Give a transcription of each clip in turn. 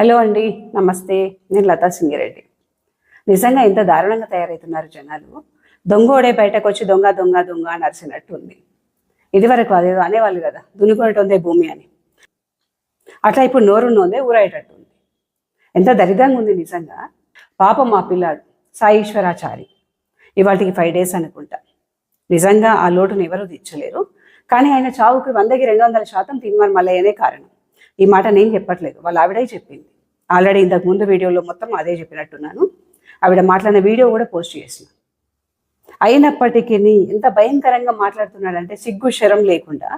Hello అండి నమస్తే. నేను లతా సింగిరెడ్డి నిజంగా ఇంత దారుణంగా తయారవుతున్నారు జనాలు? దొంగోడే బయటకు వచ్చి దొంగ దొంగ దొంగ అని అరిసినట్టు ఉంది. ఇదివరకు అదేదో అనేవాళ్ళు కదా దున్నుకునేటోందే భూమి అని. అట్లా ఇప్పుడు నోరున్నోందే ఊరాయేటట్టు ఉంది. ఎంత దరిద్రంగా ఉంది నిజంగా. పాపం మా పిల్లాడు సాయి ఇవాటికి ఫైవ్ డేస్ అనుకుంటా. నిజంగా ఆ లోటును ఎవరూ తీర్చలేరు. కానీ ఆయన చావుకి వందకి రెండు వందల శాతం తీర్మానం మల్లయ్యనే కారణం. ఈ మాట నేను చెప్పట్లేదు వాళ్ళ ఆవిడే చెప్పింది. ఆల్రెడీ ఇంతకు ముందు వీడియోలో మొత్తం అదే చెప్పినట్టున్నాను. ఆవిడ మాట్లాడిన వీడియో కూడా పోస్ట్ చేసిన. అయినప్పటికీ ఎంత భయంకరంగా మాట్లాడుతున్నాడంటే సిగ్గు శరం లేకుండా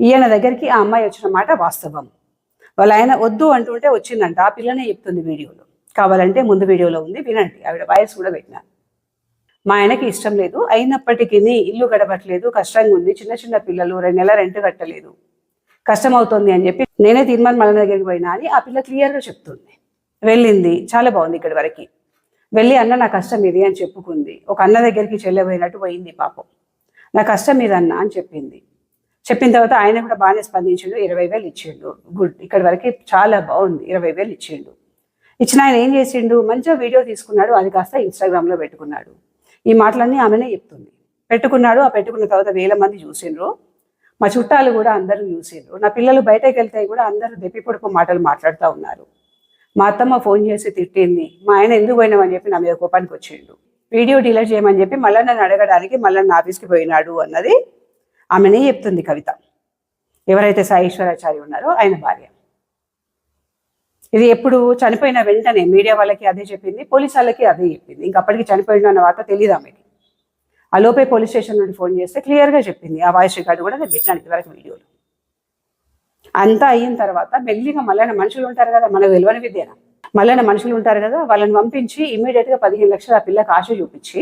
ఈయన దగ్గరికి ఆ అమ్మాయి వచ్చిన మాట వాస్తవం. వాళ్ళ ఆయన వద్దు అంటుంటే వచ్చిందంట. ఆ పిల్లనే చెప్తుంది వీడియోలో. కావాలంటే ముందు వీడియోలో ఉంది వినండి. ఆవిడ వాయిస్ కూడా పెట్టినాను మా ఆయనకి ఇష్టం లేదు. అయినప్పటికీ ఇల్లు గడపట్లేదు కష్టంగా ఉంది చిన్న చిన్న పిల్లలు రెండు నెలల రెంట్ కట్టలేదు. కష్టం అవుతుంది అని చెప్పి నేనే తీర్మానం మళ్ళీ దగ్గరికి పోయినా అని ఆ పిల్ల క్లియర్గా చెప్తుంది. వెళ్ళింది. చాలా బాగుంది ఇక్కడి వరకు. వెళ్ళి అన్న నా కష్టం ఇది అని చెప్పుకుంది. ఒక అన్న దగ్గరికి చెల్లెపోయినట్టు పోయింది పాపం. నా కష్టం ఇది అన్న అని చెప్పింది. చెప్పిన తర్వాత ఆయన కూడా బాగానే స్పందించిండు. ఇరవై వేలు ఇచ్చిండు. గుడ్. ఇక్కడి వరకు చాలా బాగుంది. ఇరవై వేలు ఇచ్చిండు. ఇచ్చిన ఆయన ఏం చేసిండు? మంచిగా వీడియో తీసుకున్నాడు. అది కాస్త ఇన్స్టాగ్రామ్లో పెట్టుకున్నాడు. ఈ మాటలన్నీ ఆమెనే చెప్తుంది. పెట్టుకున్నాడు. ఆ పెట్టుకున్న తర్వాత వేల మంది చూసిండ్రు. మా చుట్టాలు కూడా అందరూ చూసిండ్రు నా పిల్లలు బయటకు వెళ్తే కూడా అందరూ దెప్పిపొడుపు మాటలు మాట్లాడుతూ ఉన్నారు. మా అత్తమ్మ ఫోన్ చేసి తిట్టింది మా ఆయన ఎందుకు పోయినామని చెప్పి నా మీద కోపానికి వచ్చిండు. వీడియో డిలీట్ చేయమని చెప్పి మళ్ళీ నన్ను అడగడానికి మళ్ళీ నా ఆఫీస్కి పోయినాడు అన్నది ఆమెనే చెప్తుంది కవిత. ఎవరైతే సాయేశ్వరాచారి ఉన్నారో ఆయన భార్య. ఇది ఎప్పుడు చనిపోయిన వెంటనే మీడియా వాళ్ళకి అదే చెప్పింది పోలీస్ వాళ్ళకి అదే చెప్పింది. ఇంకా అప్పటికి చనిపోయిన తర్వాత తెలియదు ఆమెకి. ఆ లోపే పోలీస్ స్టేషన్ నుండి ఫోన్ చేస్తే క్లియర్గా చెప్పింది. ఆ వాయిస్ రికార్డు కూడా నేను పెట్టినాను ఇదివరకు వీడియోలు. అంతా అయిన తర్వాత మెల్లిగా మళ్ళీ మనుషులు ఉంటారు కదా మన వెలువని విద్యన? మళ్ళీ మనుషులు ఉంటారు కదా వాళ్ళని పంపించి ఇమీడియట్గా పదిహేను లక్షలు ఆ పిల్లకి ఆశ చూపించి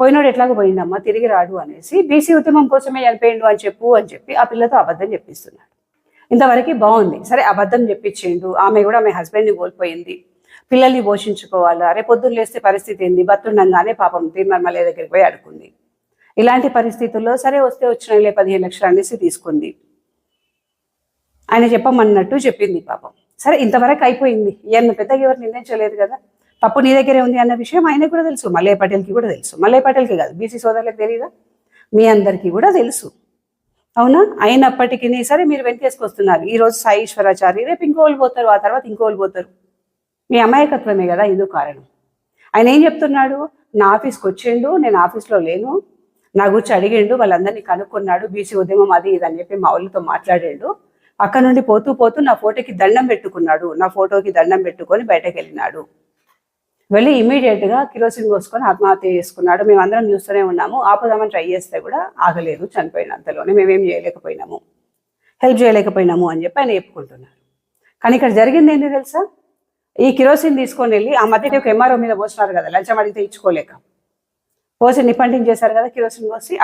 పోయినోడు ఎట్లాగ పోయిందమ్మా తిరిగి రాడు అనేసి బీసీ ఉద్యమం కోసమే చనిపోయిండు అని చెప్పు అని చెప్పి ఆ పిల్లతో అబద్ధం చెప్పిస్తున్నాడు. ఇంతవరకు బాగుంది. సరే అబద్ధం చెప్పించిండు. ఆమె కూడా ఆమె హస్బెండ్ని కోల్పోయింది. పిల్లల్ని పోషించుకోవాలా? రేపు పొద్దున్న లేస్తే పరిస్థితి ఏంది? బతుండంగానే పాపం తీర్మర్మలే దగ్గరికి పోయి అడుకుంది ఇలాంటి పరిస్థితుల్లో సరే వస్తే వచ్చినలే పదిహేను లక్షలు అనేసి తీసుకుంది. ఆయన చెప్పమన్నట్టు చెప్పింది పాపం. సరే ఇంతవరకు అయిపోయింది. ఈయన పెద్దగా ఎవరు నిర్ణయించలేదు కదా. తప్పు నీ దగ్గరే ఉంది అన్న విషయం ఆయనకు కూడా తెలుసు. మల్లయ్య పటేల్కి కూడా తెలుసు. మల్లయ్య పటేల్కి కాదు బీసీ సోదరులకు తెలియదా మీ అందరికీ కూడా తెలుసు. అవునా? అయినప్పటికీ సరే మీరు వెంటేసుకొస్తున్నారు. ఈ రోజు సాయి ఈశ్వరాచారి రేపు ఇంకోళ్ళు పోతారు ఆ తర్వాత ఇంకోళ్ళు పోతారు. మీ అమాయకత్వమే కదా ఇందుకు కారణం. ఆయన ఏం చెప్తున్నాడు? నా ఆఫీస్కి వచ్చిండు నేను ఆఫీస్లో లేను. నా గురించి అడిగిండు వాళ్ళందరినీ కనుక్కున్నాడు బీసీ ఉద్యమం అది ఇది అని చెప్పి మా వాళ్ళతో మాట్లాడాడు. అక్కడ నుండి పోతూ పోతూ నా ఫోటోకి దండం పెట్టుకున్నాడు. నా ఫోటోకి దండం పెట్టుకొని బయటకు వెళ్ళినాడు. వెళ్ళి ఇమీడియట్గా కిరోసిన్ పోసుకొని ఆత్మహత్య చేసుకున్నాడు. మేమందరం చూస్తూనే ఉన్నాము. ఆపదామని ట్రై చేస్తే కూడా ఆగలేదు చనిపోయినంతలోనే మేమేం చేయలేకపోయినాము. హెల్ప్ చేయలేకపోయినాము అని చెప్పి ఆయన చెప్పుకుంటున్నారు. కానీ ఇక్కడ జరిగింది ఏంటి తెలుసా? ఈ కిరోసిన్ తీసుకొని వెళ్ళి ఆ మధ్య ఒక ఎంఆర్ఓ మీద పోస్తున్నారు కదా లంచం అడిగితే ఇచ్చుకోలేక. పోసి నిప్పంటించేశారు కదా కిరోసిన్ పోసి.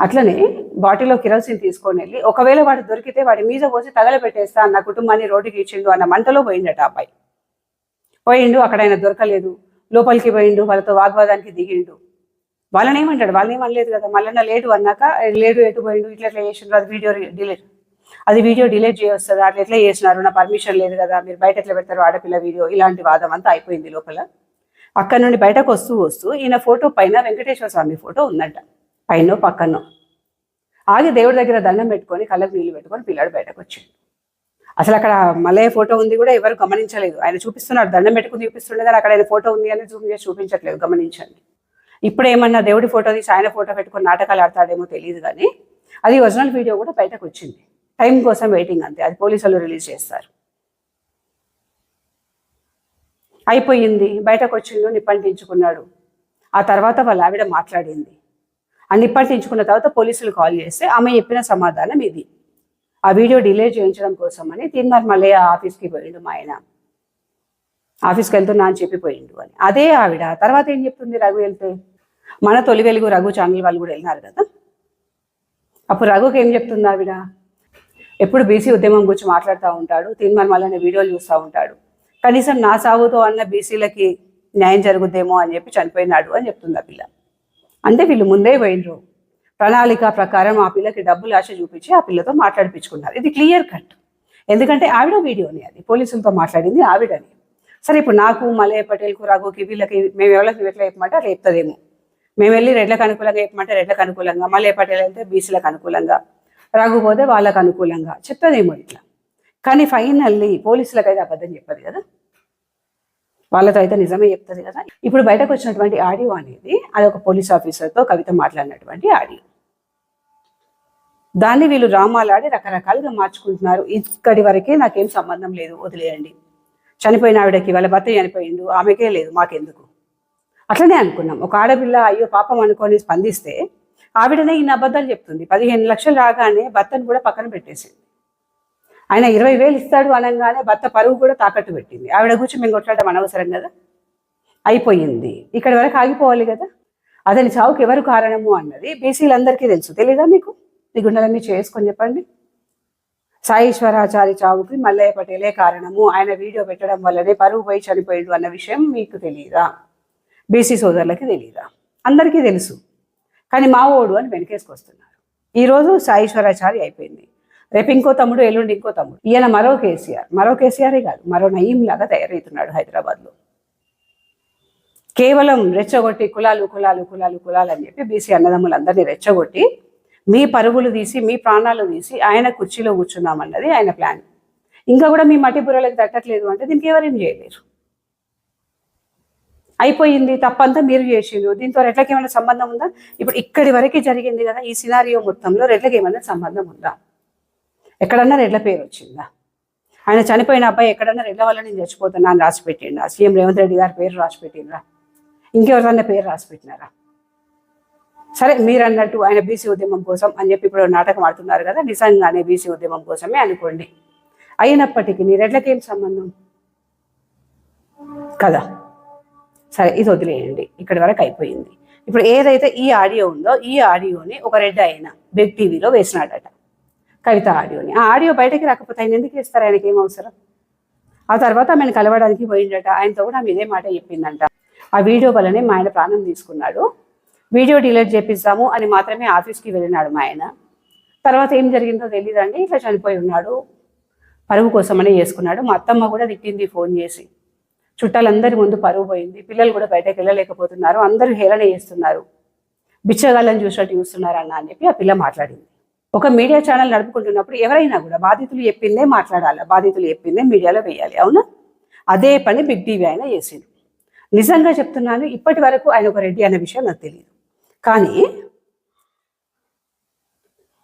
అట్లనే బాటిల్లో కిరోసిన్ తీసుకొని వెళ్ళి ఒకవేళ వాడు దొరికితే వాడి మీద పోసి తగలబెట్టేస్తా అన్న కుటుంబాన్ని రోడ్డుకి ఇచ్చిండు అన్న మంటలో పోయిండట అబ్బాయి. పోయిండు అక్కడ ఆయన దొరకలేదు. లోపలికి పోయిండు వాళ్ళతో వాగ్వాదానికి దిగిండు. వాళ్ళని ఏమంటాడు వాళ్ళని ఏమనలేదు కదా. మళ్ళీ లేటు అన్నాక లేటు ఎటు పోయిండు? ఇట్లా ఎట్లా చేసిండ్రు? అది వీడియో డిలీట్ అది వీడియో డిలీట్ చేయొస్తుంది? అట్లా ఎట్లా చేసినారు? నా పర్మిషన్ లేదు కదా. మీరు బయట ఎట్లా పెడతారు? ఆడపిల్ల వీడియో. ఇలాంటి వాదం అంతా అయిపోయింది లోపల. అక్కడ నుండి బయటకు వస్తూ వస్తూ ఈయన ఫోటో పైన వెంకటేశ్వర స్వామి ఫోటో ఉందంట. పైన పక్కన. ఆగి దేవుడి దగ్గర దండం పెట్టుకొని కళ్ళకు నీళ్ళు పెట్టుకొని పిల్లాడు బయటకు వచ్చాడు. అసలు అక్కడ మలయ ఫోటో ఉంది కూడా ఎవరు గమనించలేదు. ఆయన చూపిస్తున్నాడు దండం పెట్టుకుని చూపిస్తుండే కానీ అక్కడ ఆయన ఫోటో ఉంది అని జూమ్ చేసి చూపించట్లేదు గమనించండి. ఇప్పుడు ఏమన్నా దేవుడి ఫోటో తీసి ఆయన ఫోటో పెట్టుకొని నాటకాలు ఆడతాడేమో తెలియదు కానీ అది ఒరిజినల్ వీడియో కూడా బయటకు వచ్చింది. టైం కోసం వెయిటింగ్ అంతే అది పోలీసులు రిలీజ్ చేస్తారు. అయిపోయింది. బయటకు వచ్చిండు నిప్పంటించుకున్నాడు. ఆ తర్వాత వాళ్ళ ఆవిడ మాట్లాడింది. ఆ నిప్పంటించుకున్న తర్వాత పోలీసులు కాల్ చేస్తే ఆమె చెప్పిన సమాధానం ఇది. ఆ వీడియో డిలే చేయించడం కోసమని తిన్నారు మళ్ళీ ఆఫీస్కి పోయిండు మా ఆయన. ఆఫీస్కి వెళ్తున్నా అని చెప్పిపోయిండు అని. అదే ఆవిడ. తర్వాత ఏం చెప్తుంది రఘు వెళ్తే? మన తొలి వెలుగు రఘు ఛానల్ వాళ్ళు కూడా వెళ్ళినారు కదా? అప్పుడు రఘుకి ఏం చెప్తుంది ఆవిడ? ఎప్పుడు బీసీ ఉద్యమం గురించి మాట్లాడుతూ ఉంటాడు తిరుమల మళ్ళీ వీడియోలు చూస్తూ ఉంటాడు. కనీసం నా సాగుతో అన్న బీసీలకి న్యాయం జరుగుద్దేమో అని చెప్పి చనిపోయినాడు అని చెప్తుంది ఆ పిల్ల. అంటే వీళ్ళు ముందే పోయినరు. ప్రణాళిక ప్రకారం ఆ పిల్లకి డబ్బులు ఆశ చూపించి ఆ పిల్లతో మాట్లాడిపించుకున్నారు. ఇది క్లియర్ కట్. ఎందుకంటే ఆవిడ వీడియోని అది. పోలీసులతో మాట్లాడింది ఆవిడని. సరే ఇప్పుడు నాకు మలయ పటేల్కు రఘుకి వీళ్ళకి మేము ఎవరికి ఎట్లా చెప్పమంటే అట్లా చెప్తుందేమో. మేము వెళ్ళి రెడ్లకు అనుకూలంగా చెప్పమంటే రెడ్లకు అనుకూలంగా మలయ పటేల్ అయితే బీసీలకు అనుకూలంగా రఘు పోతే వాళ్ళకు అనుకూలంగా చెప్తుందేమో ఇట్లా. కానీ ఫైనల్లీ పోలీసులకు అయితే అబద్ధం చెప్పదు కదా. వాళ్ళతో అయితే నిజమే చెప్తుంది కదా. ఇప్పుడు బయటకు వచ్చినటువంటి ఆడియో అనేది అది ఒక పోలీస్ ఆఫీసర్తో కవిత మాట్లాడినటువంటి ఆడియో. దాన్ని వీళ్ళు డ్రామాలాడి రకరకాలుగా మార్చుకుంటున్నారు. ఇక్కడి వరకే నాకేం సంబంధం లేదు వదిలేయండి. చనిపోయిన ఆవిడకి వాళ్ళ భర్త చనిపోయిండు ఆమెకే లేదు మాకెందుకు? అట్లనే అనుకున్నాం. ఒక ఆడపిల్ల అయ్యో పాపం అనుకొని స్పందిస్తే ఆవిడనే ఇన్ని అబద్ధాలు చెప్తుంది. పదిహేను లక్షలు రాగానే భర్తను కూడా పక్కన పెట్టేసింది. ఆయన ఇరవై వేలు ఇస్తాడు అనగానే భర్త పరువు కూడా తాకట్టు పెట్టింది. ఆవిడ కూర్చొని మేము కొట్లాడటం అనవసరం కదా? అయిపోయింది. ఇక్కడ వరకు ఆగిపోవాలి కదా? అతని చావుకి ఎవరు కారణము అన్నది బీసీలందరికీ తెలుసు. తెలీదా మీకు? మీ గుండెలన్నీ చేసుకొని చెప్పండి. సాయిశ్వరాచారి చావుకి మల్లయ్య పటేలే కారణము. ఆయన వీడియో పెట్టడం వల్లనే పరువు పోయి చనిపోయాడు అన్న విషయం మీకు తెలియదా బీసీ సోదరులకి తెలియదా అందరికీ తెలుసు. కానీ మా ఓడు అని వెనకేసుకొస్తున్నారు. ఈరోజు సాయేశ్వరాచారి అయిపోయింది. రేపు ఇంకో తమ్ముడు ఎల్లుండి ఇంకో తమ్ముడు. ఈయన మరో కేసీఆర్. మరో కేసీఆరే కాదు మరో నయీం లాగా తయారవుతున్నాడు హైదరాబాద్లో. కేవలం రెచ్చగొట్టి కులాలు కులాలు కులాలు కులాలు అని చెప్పి బీసీ అన్నదమ్ములందరినీ రెచ్చగొట్టి మీ పరుగులు తీసి మీ ప్రాణాలు తీసి ఆయన కుర్చీలో కూర్చున్నామన్నది ఆయన ప్లాన్. ఇంకా కూడా మీ మట్టి బుర్రలకు తట్టట్లేదు అంటే దీనికి ఎవరేం చేయలేరు. అయిపోయింది తప్పంతా మీరు చేసిండ్రు. దీంతో రెట్లకి ఏమైనా సంబంధం ఉందా? ఇప్పుడు ఇక్కడి వరకు జరిగింది కదా ఈ సినారియో మొత్తంలో రెట్లకి ఏమైనా సంబంధం ఉందా? ఎక్కడన్నా రెడ్ల పేరు వచ్చిందా? ఆయన చనిపోయిన అబ్బాయి ఎక్కడన్నా రెడ్ల వల్ల నేను చచ్చిపోతున్నా అని రాసి పెట్టిండా సీఎం రేవంత్ రెడ్డి గారి పేరు రాసి పెట్టిండ్రా ఇంకెవరిదన్నా పేరు రాసి పెట్టినారా సరే మీరు అన్నట్టు ఆయన బీసీ ఉద్యమం కోసం అని చెప్పి ఇప్పుడు నాటకం ఆడుతున్నారు కదా నిజంగానే బీసీ ఉద్యమం కోసమే అనుకోండి. అయినప్పటికీ నీ రెడ్లకేం సంబంధం? కదా. సరే ఇది వదిలేయండి. ఇక్కడి వరకు అయిపోయింది. ఇప్పుడు ఏదైతే ఈ ఆడియో ఉందో ఈ ఆడియోని ఒక రెడ్ ఆయన బెగ్ టీవీలో వేసినాడట. కవిత ఆడియోని. ఆ ఆడియో బయటకి రాకపోతే ఆయన ఎందుకు ఇస్తారు ఆయనకి ఏం అవసరం? ఆ తర్వాత ఆమెను కలవడానికి పోయిండట ఆయనతో కూడా ఆమె ఇదే మాట చెప్పిందంట. ఆ వీడియో వల్లనే మా ఆయన ప్రాణం తీసుకున్నాడు. వీడియో డిలీట్ చేపిస్తాము అని మాత్రమే ఆఫీస్కి వెళ్ళినాడు మా ఆయన. తర్వాత ఏం జరిగిందో తెలియదండి ఇట్లా చనిపోయి ఉన్నాడు. పరువు కోసమనే చేసుకున్నాడు. మా అత్తమ్మ కూడా తిట్టింది ఫోన్ చేసి. చుట్టాలందరి ముందు పరువు పోయింది. పిల్లలు కూడా బయటకు వెళ్ళలేకపోతున్నారు. అందరూ హేళన చేస్తున్నారు. బిచ్చగాళ్ళని చూసినట్టు చూస్తున్నారు అన్న అని చెప్పి ఆ పిల్ల మాట్లాడింది. ఒక మీడియా ఛానల్ నడుపుకుంటున్నప్పుడు ఎవరైనా కూడా బాధితులు చెప్పిందే మాట్లాడాలి? బాధితులు చెప్పిందే మీడియాలో వేయాలి అవునా? అదే పని బిగ్ టీవీ ఆయన చేసిండు. నిజంగా చెప్తున్నాను ఇప్పటి వరకు ఆయన ఒక రెడ్డి అనే విషయం నాకు తెలియదు కానీ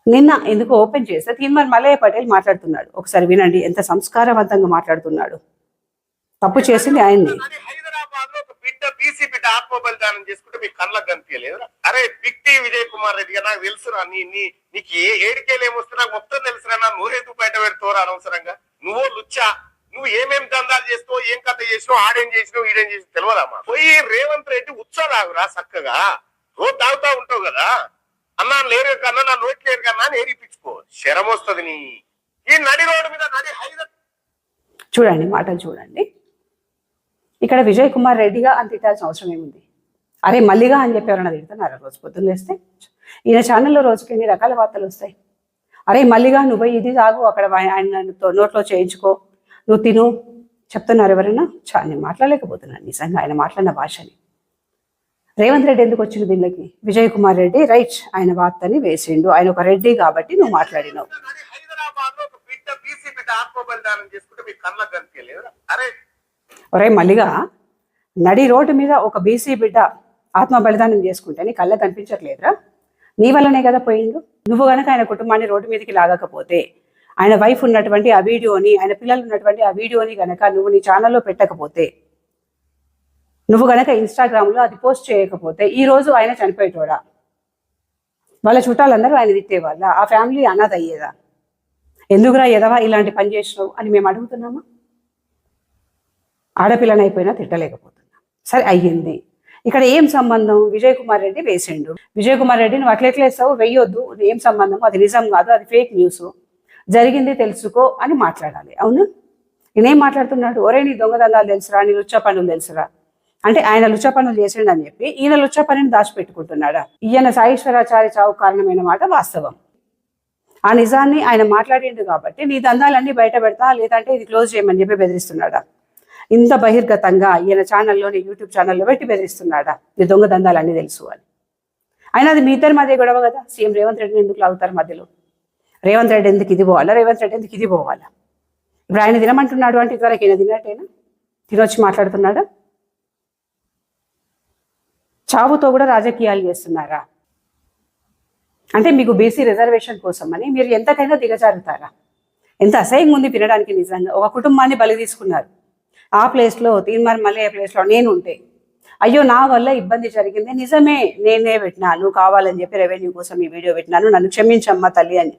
నిన్న ఎందుకు ఓపెన్ చేస్తే తీన్మార్ మలయ్య పటేల్ మాట్లాడుతున్నాడు. ఒకసారి వినండి ఎంత సంస్కారవంతంగా మాట్లాడుతున్నాడు. తప్పు చేసింది ఆయన్ని అది హైదరాబాద్లో ఒక బిడ్డ బీసీ బిడ్డ ఆత్మ బలిదానం చేసుకుంటే మీకు కళ్ళకు కనిపించలేదు అరే బిక్టి విజయ్ కుమార్ రెడ్డి గారు నాకు తెలుసురా నీ నీ నీకు ఏ ఏడికేలు ఏమొస్తే నాకు మొత్తం తెలుసురా నా నూరెందుకు బయట పెడతావురా అనవసరంగా? నువ్వు లుచ్చా? నువ్వు ఏమేం దందాలు చేస్తావు ఏం కథ చేసినావు ఆడేం చేసినావు ఈడేం చేసినావు తెలియదమ్మా పోయి రేవంత్ రెడ్డి ఉత్సాహరాగురా చక్కగా. రోజు తాగుతా ఉంటావు కదా. అన్నా లేరు కన్నా నా నోట్ లేరు కన్నా అని ఏరిపించుకో శరం వస్తుంది నీ. ఈ నడి రోడ్డు మీద నడి హైదరాబాద్ చూడండి మాటలు చూడండి. ఇక్కడ విజయ్ కుమార్ రెడ్డిగా అని తిట్టాల్సిన అవసరం ఏముంది? అరే మల్లిగా అని చెప్పి ఎవరైనా తిడుతున్నారు రోజు పొద్దున్న లేస్తే. ఈయన ఛానల్లో రోజుకి ఎన్ని రకాల వార్తలు వస్తాయి? అరే మల్లిగా నువ్వు ఇది తాగు అక్కడ ఆయన తో- నోట్లో చేయించుకో. నువ్వు తిను. చెప్తున్నారు ఎవరైనా? చా నేను మాట్లాడలేకపోతున్నాను. నిజంగా ఆయన మాట్లాడిన భాషని. రేవంత్ రెడ్డి ఎందుకు వచ్చింది దీనికి విజయ్ కుమార్ రెడ్డి రైట్ ఆయన వార్తని వేసిండు. ఆయన ఒక రెడ్డి కాబట్టి నువ్వు మాట్లాడినావు. ఒరే మల్లిగా నడి రోడ్డు మీద ఒక బీసీ బిడ్డ ఆత్మ బలిదానం చేసుకుంటే నీ కళ్ళ కనిపించట్లేదురా? నీ వల్లనే కదా పోయిండు? నువ్వు గనక ఆయన కుటుంబాన్ని రోడ్డు మీదకి లాగకపోతే ఆయన వైఫ్ ఉన్నటువంటి ఆ వీడియోని ఆయన పిల్లలు ఉన్నటువంటి ఆ వీడియోని గనక నువ్వు నీ ఛానల్లో పెట్టకపోతే నువ్వు గనక ఇన్స్టాగ్రామ్లో అది పోస్ట్ చేయకపోతే ఈ రోజు ఆయన చనిపోయేటోడా? వాళ్ళ చుట్టాలందరూ ఆయన తిట్టేవాళ్ళ? ఆ ఫ్యామిలీ అన్నది అయ్యేదా? ఎందుకురా ఎదవా ఇలాంటి పని చేసినావు అని మేము అడుగుతున్నామా? ఆడపిల్లనైపోయినా తిట్టలేకపోతున్నా. సరే అయ్యింది. ఇక్కడ ఏం సంబంధం? విజయ్ కుమార్ రెడ్డి వేసిండు. విజయ్ కుమార్ రెడ్డి నువ్వు అట్లా ఎట్లా వేస్తావు? ఏం సంబంధం? అది నిజం కాదు. అది ఫేక్ న్యూస్. జరిగింది తెలుసుకో అని మాట్లాడాలి. అవును? ఈయనేం మాట్లాడుతున్నాడు? ఒరే నీ దొంగదందాలు తెలుసురా? నీ లుచ్చ పనులు తెలుసురా? అంటే ఆయన లుచ్చ పనులు చేసిండు అని చెప్పి ఈయన లుచ్చ పనిని దాచిపెట్టుకుంటున్నాడా? ఈయన సాయేశ్వరాచారి చావు కారణమైన మాట వాస్తవం. ఆ నిజాన్ని ఆయన మాట్లాడిండు కాబట్టి నీ దందాలన్నీ బయట పెడతా లేదంటే ఇది క్లోజ్ చేయమని చెప్పి బెదిరిస్తున్నాడా? ఇంత బహిర్గతంగా ఈయన ఛానల్లోని యూట్యూబ్ ఛానల్లో పెట్టి బెదిరిస్తున్నాడా? నీ దొంగ అన్నీ తెలుసు అని. అయినా అది మీ ఇద్దరి మధ్య గొడవ కదా? సీఎం రేవంత్ రెడ్డిని ఎందుకు లాగుతారు మధ్యలో? రేవంత్ రెడ్డి ఎందుకు ఇది పోవాలా? రేవంత్ రెడ్డి ఎందుకు ఇది పోవాలా? ఇప్పుడు ఆయన తినమంటున్నాడు అంటే ఇదివరకు ఈయన తిన్నట్టేనా తినొచ్చి మాట్లాడుతున్నాడా? చావుతో కూడా రాజకీయాలు చేస్తున్నారా? అంటే మీకు బీసీ రిజర్వేషన్ కోసం అని మీరు ఎంతకైనా దిగజారుతారా? ఎంత అసహ్యంగా ఉంది వినడానికి నిజంగా. ఒక కుటుంబాన్ని బలి తీసుకున్నారు. ఆ ప్లేస్లో తీన్మార్ మల్లయ్య ప్లేస్లో నేను ఉంటే అయ్యో నా వల్ల ఇబ్బంది జరిగింది. నిజమే నేనే పెట్టినాను కావాలని చెప్పి రెవెన్యూ కోసం ఈ వీడియో పెట్టినాను. నన్ను క్షమించమ్మా తల్లి అని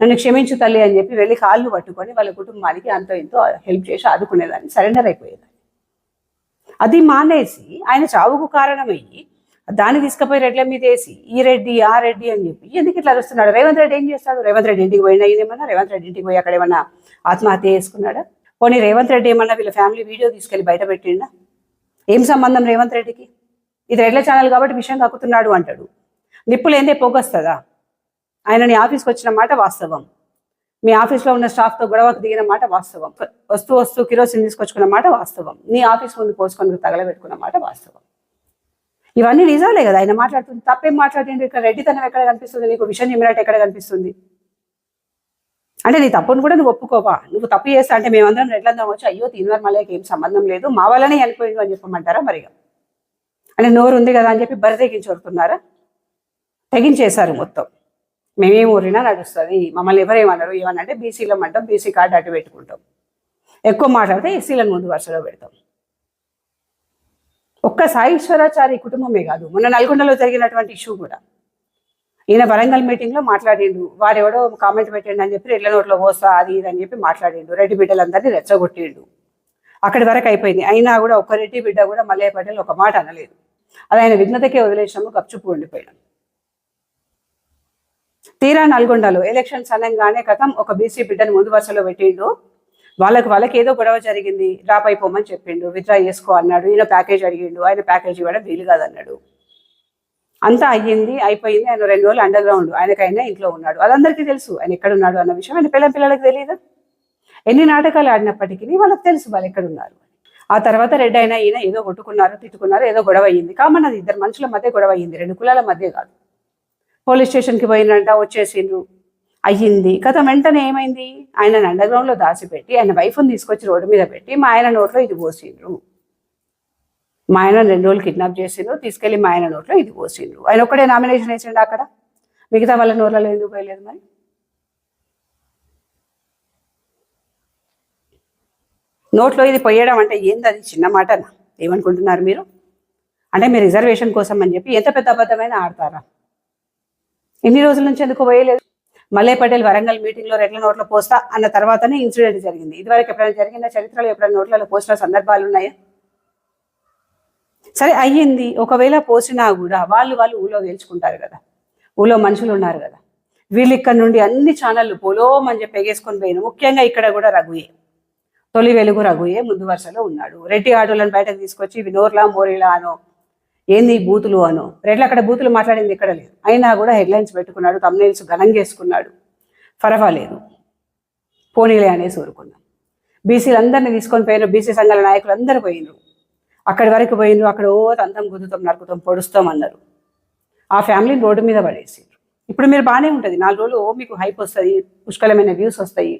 నన్ను క్షమించు తల్లి అని చెప్పి వెళ్ళి కాళ్ళు పట్టుకొని వాళ్ళ కుటుంబానికి అంతో ఇంతో హెల్ప్ చేసి ఆదుకునేదాన్ని. సరెండర్ అయిపోయేదాన్ని. అది మానేసి ఆయన చావుకు కారణమయ్యి దాన్ని తీసుకుపోయి రెడ్ల మీద వేసి ఈ రెడ్డి ఆ రెడ్డి అని చెప్పి ఎందుకు ఇట్లా అరుస్తున్నాడు? రేవంత్ రెడ్డి ఏం చేస్తాడు? రేవంత్ రెడ్డి ఇంటికి పోయినా ఏమన్నా రేవంత్ రెడ్డి ఇంటికి పోయి అక్కడ ఏమన్నా ఆత్మహత్య చేసుకున్నాడా? పోనీ రేవంత్ రెడ్డి ఏమన్నా వీళ్ళ ఫ్యామిలీ వీడియో తీసుకెళ్ళి బయట పెట్టిండా? ఏం సంబంధం రేవంత్ రెడ్డికి? ఇది రెడ్ల ఛానల్ కాబట్టి విషయం కక్కుతున్నాడు అంటాడు. నిప్పులు ఏందే పొగొస్తుందా? ఆయన నీ ఆఫీస్కి వచ్చిన మాట వాస్తవం. మీ ఆఫీస్లో ఉన్న స్టాఫ్తో గొడవకు దిగిన మాట వాస్తవం. వస్తూ వస్తూ కిరోసిన్ తీసుకొచ్చుకున్న మాట వాస్తవం. నీ ఆఫీస్ ముందు పోసుకొని తగలబెట్టుకున్న మాట వాస్తవం. ఇవన్నీ నిజాలే కదా. ఆయన మాట్లాడుతుంది. తప్పేం మాట్లాడిండు ఇక్కడ రెడ్డితనం ఎక్కడ కనిపిస్తుంది? నీకు విషయం చెప్పినట్టు ఎక్కడ కనిపిస్తుంది? అంటే నీ తప్పును కూడా నువ్వు ఒప్పుకోవా? నువ్వు తప్పు చేస్తా అంటే మేమందరం రెడ్లందరం వచ్చి అయ్యో తీన్వార్ మళ్ళీ ఏం సంబంధం లేదు. మా వల్లనే వెళ్ళిపోయిండు అని చెప్పమంటారా మరి అంటే నోరు ఉంది కదా అని చెప్పి బరి తెగించొరుతున్నారా తెగించేశారు మొత్తం. మేమేం ఊరినా నడుస్తుంది. మమ్మల్ని ఎవరేమన్నారు? ఏమనంటే బీసీలో అంటాం బీసీ కార్డు అటు పెట్టుకుంటాం. ఎక్కువ మాట్లాడితే ఎస్సీలను ముందు వరుసలో పెడతాం. ఒక్క సాయి ఈశ్వరాచారి కుటుంబమే కాదు. మొన్న నల్గొండలో జరిగినటువంటి ఇష్యూ కూడా. ఈయన వరంగల్ మీటింగ్లో మాట్లాడిండు. వాడెవడో కామెంట్ పెట్టండి అని చెప్పి రెడ్ల నోట్లో పోస్తా అది ఇది అని చెప్పి మాట్లాడిండు. రెడ్డి బిడ్డలందరినీ రెచ్చగొట్టిండు. అక్కడి వరకు అయిపోయింది. అయినా కూడా ఒక్క రెడ్డి బిడ్డ కూడా మల్లయ్య పటేల్ ఒక మాట అనలేదు. అది ఆయన విఘ్నతకే వదిలేసినాము గప్చుప్పు ఉండిపోయాడు. తీరా నల్గొండలో ఎలక్షన్స్ అనగానే కథం ఒక బీసీ బిడ్డను ముందు వరుసలో పెట్టిండు. వాళ్ళకి వాళ్ళకి ఏదో గొడవ జరిగింది. డ్రాప్ అయిపోమని చెప్పిండు. విత్డ్రా చేసుకో అన్నాడు. ఈయన ప్యాకేజ్ అడిగిండు. ఆయన ప్యాకేజ్ ఇవ్వడం వీలు కాదన్నాడు. అంతా అయ్యింది అయిపోయింది. ఆయన రెండు రోజులు అండర్ గ్రౌండ్ ఆయనకైనా ఇంట్లో ఉన్నాడు. అదందరికీ తెలుసు ఆయన ఎక్కడ ఉన్నాడు అన్న విషయం. ఆయన పిల్లల పిల్లలకు తెలియదు ఎన్ని నాటకాలు ఆడినప్పటికీ వాళ్ళకి తెలుసు వాళ్ళు ఎక్కడ ఉన్నారు ఆ తర్వాత రెడ్డి అయినా ఈయన ఏదో కొట్టుకున్నారు తిట్టుకున్నారు ఏదో గొడవ అయ్యింది. కామన్ అది ఇద్దరు మనుషుల మధ్య గొడవ అయ్యింది. రెండు కులాల మధ్య కాదు. పోలీస్ స్టేషన్కి పోయినంట వచ్చేసిండ్రు. అయ్యింది. కథ వెంటనే ఏమైంది? ఆయన అండర్గ్రౌండ్లో దాచిపెట్టి ఆయన వైఫ్ని తీసుకొచ్చి రోడ్డు మీద పెట్టి మా ఆయన నోట్లో ఇది పోసిండ్రు. మా ఆయన రెండు రోజులు కిడ్నాప్ చేసిండ్రు తీసుకెళ్ళి మా ఆయన నోట్లో ఇది పోసిండ్రు. ఆయన ఒక్కడే నామినేషన్ వేసిండు అక్కడ? మిగతా వాళ్ళ నోట్లలో ఎందుకు పోయలేదు మరి? నోట్లో ఇది పోయడం అంటే ఏంది అది చిన్న మాటనా? ఏమనుకుంటున్నారు మీరు? అంటే మీ రిజర్వేషన్ కోసం అని చెప్పి ఎంత పెద్ద అబద్ధమైన ఆడతారా? ఎన్ని రోజుల నుంచి ఎందుకు పోయలేదు? మల్లయ్య పటేల్ వరంగల్ మీటింగ్లో రెడ్ల నోట్లో పోస్తా అన్న తర్వాతనే ఇన్సిడెంట్ జరిగింది. ఇదివరకు ఎప్పుడైనా జరిగిన చరిత్రలో ఎప్పుడైనా నోట్లలో పోసిన సందర్భాలు ఉన్నాయా సరే అయ్యింది. ఒకవేళ పోసినా కూడా వాళ్ళు వాళ్ళు ఊళ్ళో తేల్చుకుంటారు కదా. ఊళ్ళో మనుషులు ఉన్నారు కదా. వీళ్ళు ఇక్కడ నుండి అన్ని ఛానళ్ళు పోలోమని చెప్పి ఎగేసుకొని పోయిన ముఖ్యంగా ఇక్కడ కూడా రఘుయే. తొలి వెలుగు రఘుయే ముందు వరుసలో ఉన్నాడు. రెడ్డి ఆటోలను బయటకు తీసుకొచ్చి ఇవి నోర్లా మోరిలా అనో ఏంది బూతులు అనో. రెడ్లు అక్కడ బూతులు మాట్లాడింది ఇక్కడ లేదు. అయినా కూడా హెడ్లైన్స్ పెట్టుకున్నాడు తమ్నైల్స్ ఘనంగేసుకున్నాడు పర్వాలేదు. పోనీలే అనేసి ఊరుకున్నాం. బీసీలు అందరినీ తీసుకొని పోయినారు బీసీ సంఘాల నాయకులు అందరూ పోయినారు అక్కడి వరకు పోయిండ్రు అక్కడ ఓ తంతం గుద్దుతాం నరుకుతాం పొడుస్తాం అన్నారు. ఆ ఫ్యామిలీని రోడ్డు మీద పడేసారు ఇప్పుడు మీరు బాగానే ఉంటుంది. నాలుగు రోజులు ఓ మీకు హైప్ వస్తుంది పుష్కలమైన వ్యూస్ వస్తాయి.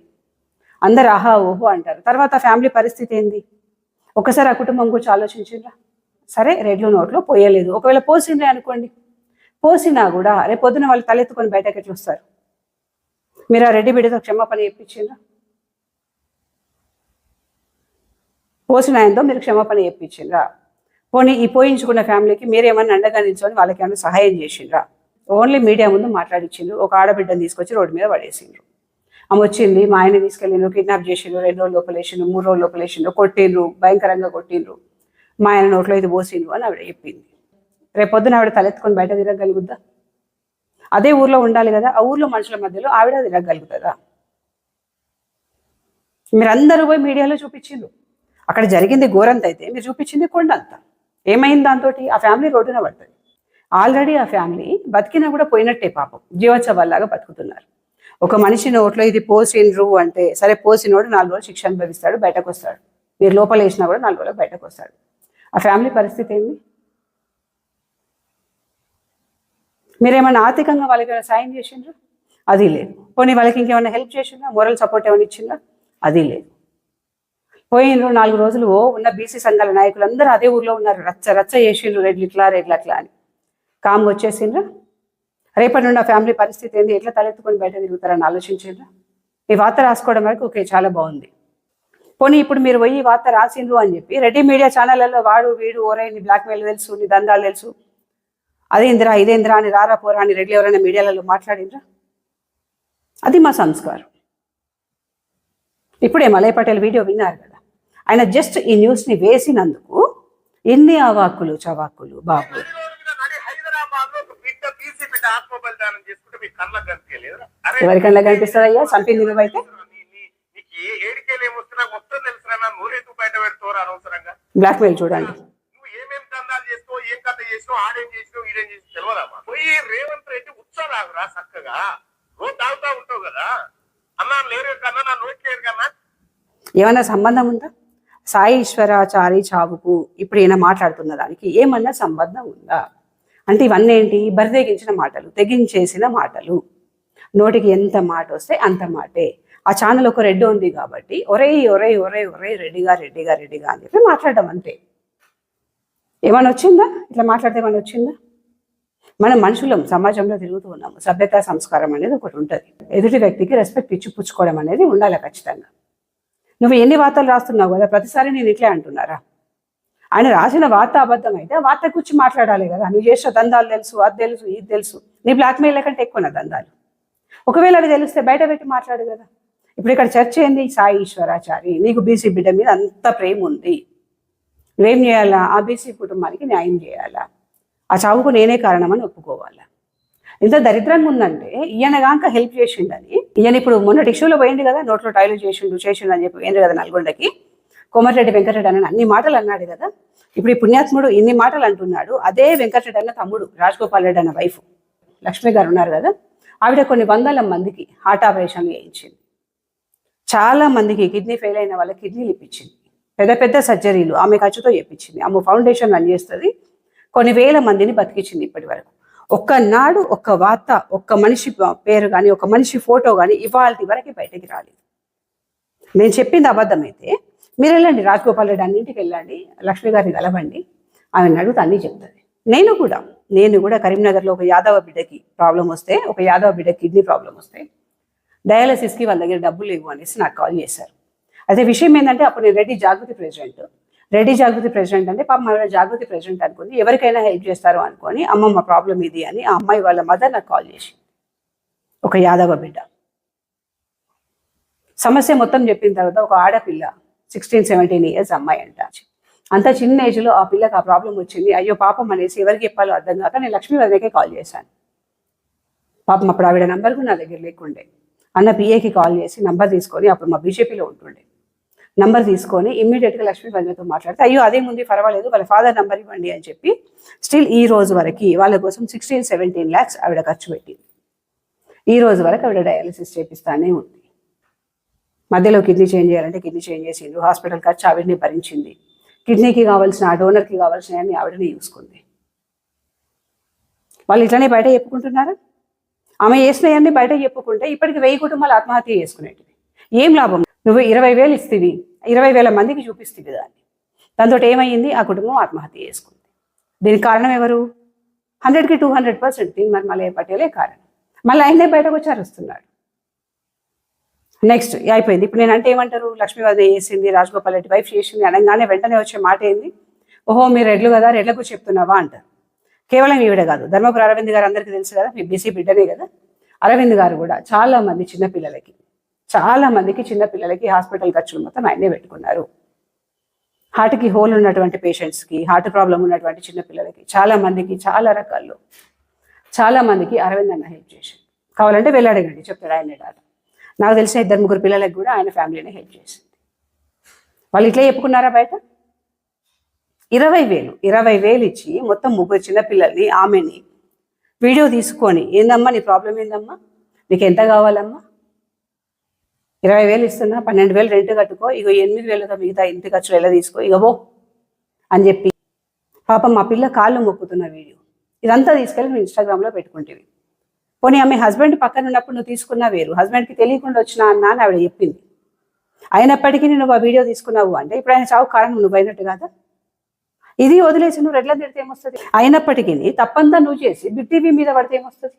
అందరు ఆహా ఓహో అంటారు. తర్వాత ఫ్యామిలీ పరిస్థితి ఏంది? ఒకసారి ఆ కుటుంబం గురించి ఆలోచించిండ్రా? సరే రేడియో నోట్లో పోయలేదు. ఒకవేళ పోసిండ్రే అనుకోండి. పోసినా కూడా రేపు పొద్దున వాళ్ళు తలెత్తుకొని బయటకు ఎట్లా వస్తారు. మీరు ఆ రెడ్డి బిడ్డతో క్షమాపణ చెప్పించిండ్రా? పోసిన ఆయనతో మీరు క్షమాపణ చెప్పించిండ్రా పోనీ ఈ పోయించుకున్న ఫ్యామిలీకి మీరేమన్నా అండగా నిల్చొని వాళ్ళకి ఏమైనా సహాయం చేసిండ్రా. ఓన్లీ మీడియా ముందు మాట్లాడిచ్చిండ్రు ఒక ఆడబిడ్డను తీసుకొచ్చి రోడ్డు మీద పడేసిండ్రు. ఆమె వచ్చింది మా ఆయన తీసుకెళ్ళిండ్రు కిడ్నాప్ చేసిండ్రు రెండు రోజులు లోపలేసిండ్రు మూడు రోజులు లోపలేసిండ్రు కొట్టిండ్రు భయంకరంగా కొట్టిండ్రు. మా ఆయన నోట్లో ఇది పోసిండ్రు అని ఆవిడ చెప్పింది. రేపు పొద్దున ఆవిడ తలెత్తుకొని బయట తిరగలుగుద్దా అదే ఊర్లో ఉండాలి కదా ఆ ఊర్లో మనుషుల మధ్యలో ఆవిడ తిరగలుగుతుందా మీరందరూ పోయి మీడియాలో చూపించిండ్రు. అక్కడ జరిగింది ఘోరంత అయితే మీరు చూపించింది కొండంత. ఏమైంది దాంతో ఆ ఫ్యామిలీ రోడ్డున పడుతుంది ఆల్రెడీ ఆ ఫ్యామిలీ బతికినా కూడా పోయినట్టే పాపం. జీవోత్సవాల్లాగా బతుకుతున్నారు. ఒక మనిషి నోట్లో ఇది పోసిండ్రు అంటే సరే పోసినోడు నాలుగు రోజులు శిక్ష అనుభవిస్తాడు బయటకు వస్తాడు మీరు లోపల వేసినా కూడా నాలుగు రోజులు బయటకు వస్తాడు ఆ ఫ్యామిలీ పరిస్థితి ఏంది? మీరేమైనా ఆర్థికంగా వాళ్ళకి సాయం చేసిండ్రు? అది లేదు. పోనీ వాళ్ళకి ఇంకేమైనా హెల్ప్ చేసిండ్రా? మోరల్ సపోర్ట్ ఏమైనా ఇచ్చిండ్రా? అది లేదు. పోయిన నాలుగు రోజులు ఓ ఉన్న బీసీ సంఘాల నాయకులు అందరూ అదే ఊర్లో ఉన్నారు. రచ్చ రచ్చ చేసిండ్రు రెడ్లు ఇట్లా రెడ్లు అట్లా అని. కామ్గా వచ్చేసిండ్రా. రేపటి నుండి ఆ ఫ్యామిలీ పరిస్థితి ఏంది? ఎట్లా తలెత్తుకొని బయట తిరుగుతారని ఆలోచించిండ్రా. ఈ వార్త రాసుకోవడం వరకు ఓకే చాలా బాగుంది. పోనీ ఇప్పుడు మీరు పోయి వార్త రాసిండ్రు అని చెప్పి రెడ్డి మీడియా ఛానళ్ళలో వాడు వీడు ఓరై బ్లాక్మెయిల్ తెలుసు నీ దందాలు తెలుసు అదేంద్రా ఇదేంద్రా అని రారా పోరా అని రెడ్లు ఎవరైనా మీడియాలలో మాట్లాడిండ్రా? అది మా సంస్కారం. ఇప్పుడే మలయ్ పటేల్ వీడియో విన్నారు ఆయన జస్ట్ ఈ న్యూస్ని వేసినందుకు ఎన్ని అవాక్కులు చవాకులు బాబు. హైదరాబాద్ బిడ్డ బీసీ బిడ్డ ఆత్మ ఎవరికన్నా కనిపిస్తుందయ్యా చంపింది నువ్వైతే? మొత్తం బ్లాక్మెయిల్ చూడండి. నువ్వు చేస్తావు కథ చేసినావు ఆడేం చేసినావు చేసి చక్కగా తాగుతా ఉంటావు కదా అన్నా కన్నా నా ఏమన్నా సంబంధం ఉందా? సాయి ఈశ్వరాచారి చావుకు ఇప్పుడు ఈయన మాట్లాడుతున్న దానికి ఏమన్నా సంబంధం ఉందా? అంటే ఇవన్నీ ఏంటి బరిదెగించిన మాటలు తెగించేసిన మాటలు. నోటికి ఎంత మాట వస్తే అంత మాటే. ఆ ఛానల్ ఒక రెడ్డి ఉంది కాబట్టి ఒరే ఒరే ఒరే ఒరే రెడ్డిగా రెడ్డిగా రెడ్డిగా అని చెప్పి మాట్లాడడం అంతే. ఏమైనా వచ్చిందా? ఇట్లా మాట్లాడితే ఏమైనా వచ్చిందా? మనం మనుషులం సమాజంలో తిరుగుతూ ఉన్నాము. సభ్యత సంస్కారం అనేది ఒకటి ఉంటుంది. ఎదుటి వ్యక్తికి రెస్పెక్ట్ ఇచ్చి పుచ్చుకోవడం అనేది ఉండాలి ఖచ్చితంగా. నువ్వు ఎన్ని వార్తలు రాస్తున్నావు కదా? ప్రతిసారి నేను ఇట్లే అంటున్నారా? ఆయన రాసిన వార్త అబద్ధం అయితే ఆ వార్త గురించి మాట్లాడాలి కదా. నువ్వు చేసిన దందాలు తెలుసు అది తెలుసు ఇది తెలుసు. నీ బ్లాక్మెయిల్ కంటే ఎక్కువ నా దందాలు. ఒకవేళ అవి తెలిస్తే బయట పెట్టి మాట్లాడు కదా. ఇప్పుడు ఇక్కడ చర్చ ఏంది? సాయి ఈశ్వరాచారి. నీకు బీసీ బిడ్డ మీద అంత ప్రేమ ఉంది. నువ్వేం చేయాలా? ఆ బీసీ కుటుంబానికి న్యాయం చేయాలా? ఆ చావుకు నేనే కారణమని ఒప్పుకోవాలా? ఇంత దరిద్రంగా ఉందంటే ఈయన కాక హెల్ప్ చేసిండని. ఈయన ఇప్పుడు మొన్న టిష్యూలో పోయింది కదా నోట్లో టాయిలెట్ చేసిండు చేసిండు అని చెప్పి పోయింది కదా నల్గొండకి. కోమటిరెడ్డి వెంకటరెడ్డి అని అన్ని మాటలు అన్నాడు కదా. ఇప్పుడు ఈ పుణ్యాత్ముడు ఇన్ని మాటలు అంటున్నాడు. అదే వెంకటరెడ్డి అన్న తమ్ముడు రాజగోపాల్ రెడ్డి అన్న వైఫ్. లక్ష్మి గారు ఉన్నారు కదా. ఆవిడ కొన్ని వందల మందికి హార్ట్ ఆపరేషన్లు చేయించింది. చాలా మందికి కిడ్నీ ఫెయిల్ అయిన వాళ్ళకి కిడ్నీలు ఇప్పించింది పెద్ద పెద్ద సర్జరీలు ఆమె ఖర్చుతో చేయించింది ఆమె ఫౌండేషన్ రన్ చేస్తుంది. కొన్ని వేల మందిని బతికించింది ఇప్పటి వరకు. ఒక్కనాడు ఒక్క వార్త ఒక్క మనిషి పేరు కానీ ఒక మనిషి ఫోటో కానీ ఇవాళ వరకు బయటకి రాలేదు. నేను చెప్పింది అబద్ధమైతే మీరు వెళ్ళండి రాజగోపాల్ రెడ్డి అన్నింటికి వెళ్ళండి లక్ష్మి గారిని కలవండి ఆమెను అడుగుతా అన్నీ చెప్తుంది నేను కూడా నేను కూడా కరీంనగర్లో ఒక యాదవ బిడ్డకి ప్రాబ్లం వస్తే ఒక యాదవ బిడ్డ కిడ్నీ ప్రాబ్లం వస్తే డయాలసిస్కి వాళ్ళ దగ్గర డబ్బులు లేవు అనేసి నాకు కాల్ చేశారు. అదే విషయం ఏంటంటే అప్పుడు నేను రెడ్డి జాగృతి ప్రెసిడెంట్. రెడ్డి జాగృతి ప్రెసిడెంట్ అంటే పాప మన జాగృతి ప్రెసిడెంట్ అనుకుని ఎవరికైనా హెల్ప్ చేస్తారు అనుకొని అమ్మమ్మ మా ప్రాబ్లం ఇది అని ఆ అమ్మాయి వాళ్ళ మదర్ నాకు కాల్ చేసి ఒక యాదవ బిడ్డ. సమస్య మొత్తం చెప్పిన తర్వాత ఒక ఆడపిల్ల సిక్స్టీన్ సెవెంటీన్ ఇయర్స్ అమ్మాయి అంట. అంత చిన్న ఏజ్లో ఆ పిల్లకి ఆ ప్రాబ్లం వచ్చింది అయ్యో పాపం అనేసి ఎవరికి చెప్పాలో అర్థం కాక నేను లక్ష్మీ వదిలేకే కాల్ చేశాను. పాపం అప్పుడు ఆవిడ నంబర్ కూడా నా దగ్గర లేకుండే. అన్న పిఏకి కాల్ చేసి నంబర్ తీసుకొని అప్పుడు మా బీజేపీలో ఉంటుండే. నంబర్ తీసుకొని ఇమ్మీడియట్గా లక్ష్మీ వదినతో మాట్లాడితే అయ్యో అదే ముందు పర్వాలేదు వాళ్ళ ఫాదర్ నంబర్ ఇవ్వండి అని చెప్పి స్టిల్ ఈ రోజు వరకు వాళ్ళ కోసం సిక్స్టీన్ సెవెంటీన్ ల్యాక్స్ ఆవిడ ఖర్చు పెట్టింది. ఈ రోజు వరకు ఆవిడ డయాలసిస్ చేపిస్తానే ఉంది. మధ్యలో కిడ్నీ చేంజ్ చేయాలంటే కిడ్నీ చేంజ్ చేసిండు హాస్పిటల్ ఖర్చు ఆవిడని భరించింది. కిడ్నీకి కావాల్సిన ఆ డోనర్కి కావాల్సిన అన్ని ఆవిడని చూసుకుంది. వాళ్ళు ఇట్లనే బయట చెప్పుకుంటున్నారా? ఆమె చేసినవన్నీ బయట చెప్పుకుంటే ఇప్పటికి వెయ్యి కుటుంబాలు ఆత్మహత్య చేసుకునేటివి. ఏం లాభం? నువ్వు ఇరవై వేలు ఇస్తేవి ఇరవై వేల మందికి చూపిస్తుంది దాన్ని. దాంతో ఏమైంది? ఆ కుటుంబం ఆత్మహత్య చేసుకుంది. దీనికి కారణం ఎవరు? హండ్రెడ్కి టూ హండ్రెడ్ పర్సెంట్ దీని మరి మళ్ళీ పటేలే కారణం. మళ్ళీ ఆయనే బయటకు వచ్చారు వస్తున్నాడు నెక్స్ట్ అయిపోయింది. ఇప్పుడు నేను అంటే ఏమంటారు? లక్ష్మీ చేసింది రాజగోపాల్ రెడ్డి వైఫ్ చేసింది అనగానే వెంటనే వచ్చే మాట ఏంది? ఓహో మీరు రెడ్లు కదా రెడ్లకు చెప్తున్నావా అంటారు. కేవలం ఈవిడ కాదు. ధర్మపుర అరవింద్ గారు అందరికీ తెలుసు కదా మీ బీసీ బిడ్డనే కదా. అరవింద్ గారు కూడా చాలా మంది చిన్నపిల్లలకి చాలా మందికి చిన్నపిల్లలకి హాస్పిటల్ ఖర్చులు మొత్తం ఆయనే పెట్టుకున్నారు. హార్ట్కి హోల్ ఉన్నటువంటి పేషెంట్స్కి హార్ట్ ప్రాబ్లం ఉన్నటువంటి చిన్నపిల్లలకి చాలా మందికి చాలా రకాల్లో. చాలా మందికి అరవింద్ అన్న హెల్ప్ చేశారు కావాలంటే వెళ్ళాడగండి చెప్తాడు ఆయన డాటా నాకు తెలిసిన ఇద్దరు ముగ్గురు పిల్లలకు కూడా ఆయన ఫ్యామిలీనే హెల్ప్ చేసింది. వాళ్ళు ఇట్లా చెప్పుకున్నారా బయట? ఇరవై వేలు ఇరవై వేలు ఇచ్చి మొత్తం ముగ్గురు చిన్నపిల్లల్ని ఆమెని వీడియో తీసుకొని ఏందమ్మా నీ ప్రాబ్లం ఏందమ్మా? నీకు ఎంత కావాలమ్మా? ఇరవై వేలు ఇస్తున్నా పన్నెండు వేలు రెంట్ కట్టుకో ఇగో ఎనిమిది వేలుగా మిగతా ఇంటి ఖర్చులు ఎలా తీసుకో ఇక పో అని చెప్పి. పాపం మా పిల్ల కాళ్ళు మొక్కుతున్న వీడియో. ఇదంతా తీసుకెళ్ళి నువ్వు ఇన్స్టాగ్రామ్లో పెట్టుకుంటేవి. పోనీ ఆమె హస్బెండ్ పక్కన ఉన్నప్పుడు నువ్వు తీసుకున్నా వేరు. హస్బెండ్కి తెలియకుండా వచ్చినా అన్నా అని ఆవిడ చెప్పింది. అయినప్పటికీ నువ్వు ఆ వీడియో తీసుకున్నావు అంటే ఇప్పుడు ఆయన చావు కారణం నువ్వు అయినట్టు కాదా? ఇది వదిలేసి నువ్వు రెడ్ల తిడితే ఏమొస్తుంది? అయినప్పటికీ తప్పంతా నువ్వు చేసి బిగ్ టీవీ మీద పడితే ఏమొస్తుంది?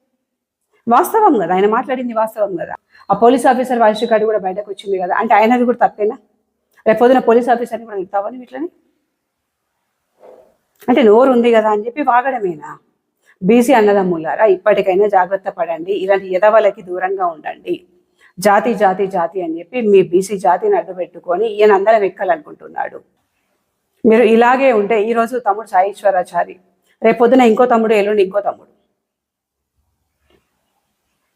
వాస్తవం కదా ఆయన మాట్లాడింది వాస్తవం కదా. ఆ పోలీస్ ఆఫీసర్ వాయిస్ రికార్డు కూడా బయటకు వచ్చింది కదా. అంటే ఆయనది కూడా తప్పేనా? రేపు పొద్దున పోలీస్ ఆఫీసర్ని కూడా తిడతావని వీటిని అంటే నోరు ఉంది కదా అని చెప్పి వాగడమేనా? బీసీ అన్నదమ్ములారా ఇప్పటికైనా జాగ్రత్త పడండి. ఇలాంటి ఎదవలకి దూరంగా ఉండండి. జాతి జాతి జాతి అని చెప్పి మీ బీసీ జాతిని అడ్డు పెట్టుకొని ఈయన అందరం ఎక్కాలనుకుంటున్నాడు మీరు ఇలాగే ఉంటే ఈరోజు తమ్ముడు సాయేశ్వరాచారి రేపొద్దున ఇంకో తమ్ముడు ఎల్లుండి ఇంకో తమ్ముడు.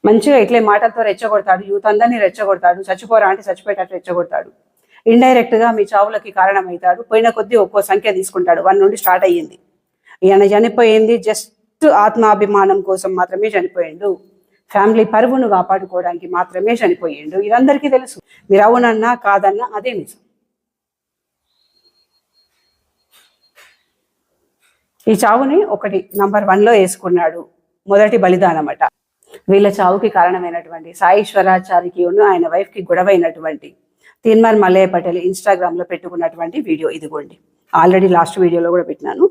మంచిగా ఇట్లే మాటలతో రెచ్చగొడతాడు యూత్ అందరినీ రెచ్చగొడతాడు చచ్చిపోరా అంటే చచ్చిపోయేటట్టు రెచ్చగొడతాడు. ఇండైరెక్ట్గా మీ చావులకి కారణమవుతాడు. పోయిన కొద్దీ ఒక్కో సంఖ్య తీసుకుంటాడు. వన్ నుండి స్టార్ట్ అయ్యింది. ఈయన చనిపోయింది జస్ట్ ఆత్మాభిమానం కోసం మాత్రమే చనిపోయిండు. ఫ్యామిలీ పరువును కాపాడుకోవడానికి మాత్రమే చనిపోయిండు. ఇదందరికీ తెలుసు. మీరు అవునన్నా కాదన్నా అదే నిజం. ఈ చావుని ఒకటి నంబర్ వన్లో వేసుకున్నాడు. మొదటి బలిదానమట. వీళ్ళ చావుకి కారణమైనటువంటి సాయిశ్వరాచారికి ఆయన ఆయన వైఫ్కి గొడవైనటువంటి తీన్మార్ మల్లయ్య పటేల్ ఇన్స్టాగ్రామ్లో పెట్టుకున్నటువంటి వీడియో ఇదిగోండి. ఆల్రెడీ లాస్ట్ వీడియోలో కూడా పెట్టినాను.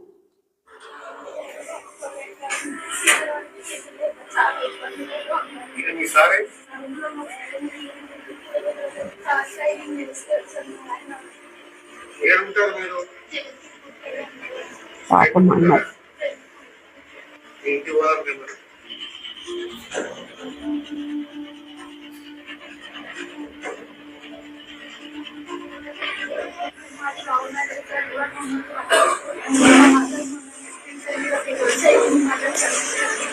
పాపం అన్నారు మీ ఇంటి వారు ఎవరు?